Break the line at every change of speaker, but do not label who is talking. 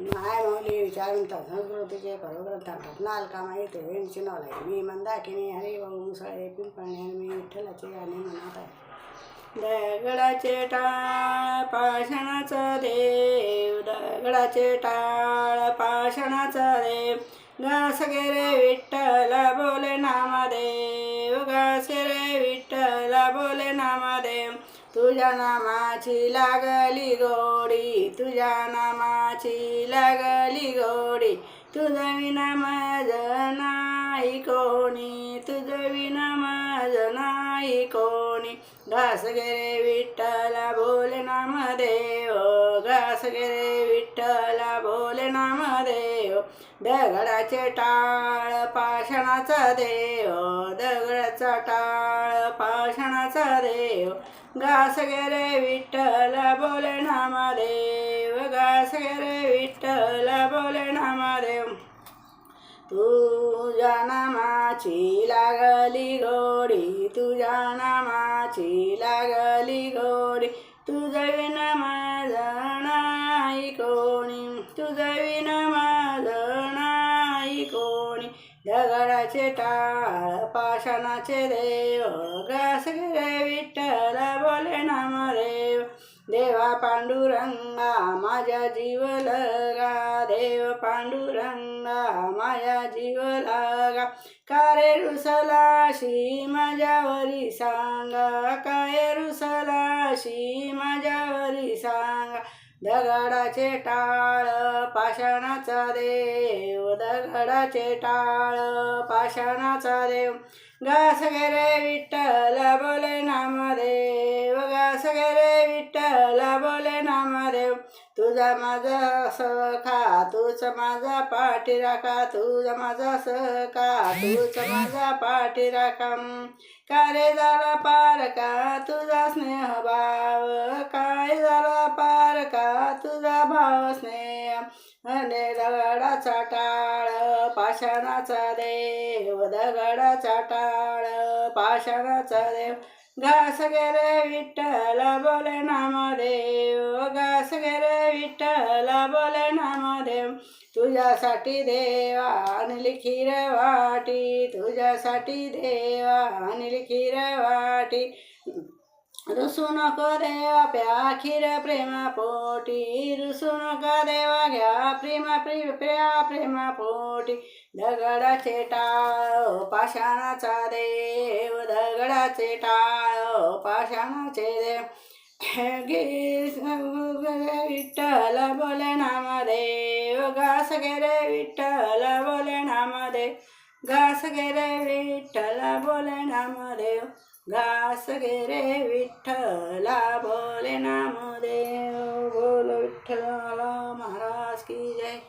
माय मौली विचारवंत संस्कृतीचे परग्रंथात नालका माहिती वेण चिनवलाय मी मंदाकिनी हरिभाऊ मुसळे पिंपळणे मी विठ्ठलाचे गाणे म्हणत आहे. दगडाचे टाळ पाषाणाचा देव दगडाचे टाळ पाषाणाचा देव घास गे रे विठ्ठला बोले नामदेव मध्ये. तुझ्या नामाची लागली गोडी तुझ्या नामाची लागली गोडी. तुझं विना माझं नाही कोणी तुझं विना माझं नाही कोणी. घास गेरे विठ्ठला बोले नामदेव घास गेरे विठ्ठला बोले नामदेव दगडाचे टाळ पा पाषाणाचा देव दगडाचा टाळ पाषाणाचा देव. घास गेरे विठ्ठला बोले नामदेव. घास गे रे विठ्ठला बोले नामदेव. तुझ्या नामाची लागली गोडी तुझ्या नामाची लागली गोडी. तुझं विन माझं नाही कोणी. तुझं विना दगडाचे टाळ पाषाणाचे देव घास गे बोले बोले नामदेव देवा पांडुरंगा माझ्या जीव लगा देव पांडुरंगा माझ्या जीव लगा कारे रुसलाशी माझ्यावरी सांगा काय रुसलाशी माझ्यावरी सांगा. दगडाचे टाळ पाषाणाचा देव दगडाचे टाळ पाषाणाचा देव. घास गे रे विठ्ठल बोले नामदेव. घास गे रे विठ्ठल बोले नामदेव. तुझा माझा सखा तूच माझा पाठी राखा तुझा माझा सखा तूच माझा पाठी राखा. का रे झाला पार का तुझा स्नेह दगडाचा टाळ पाषाणाचा देव दगडाचा टाळ पाषाणाचा देव. घास गेरे विठ्ठल बोले नामदेव. घास गे विठ्ठल बोले नामदेव. तुझ्यासाठी देवा आणली खीर वाटी तुझ्यासाठी देवा आणली खीर वाटी. रुसून नको देवा प्या खीर प्रेमा पोटी रुसून नका देवा घ्या प्रेमा प्रे प्रिया प्रेमा पोटी. दगडाचे टाळ पाषाणाचा देव दगडाचे टाळ पाषाणाचे देव. गे विठ्ठल बोले नामदेव घास गेरे विठ्ठल बोले नामदेव. घास गेरे विठ्ठल बोले नामदेव. घास गे रे विठ्ठला भोले नामदेव भोल विठ्ठला महाराज की जय.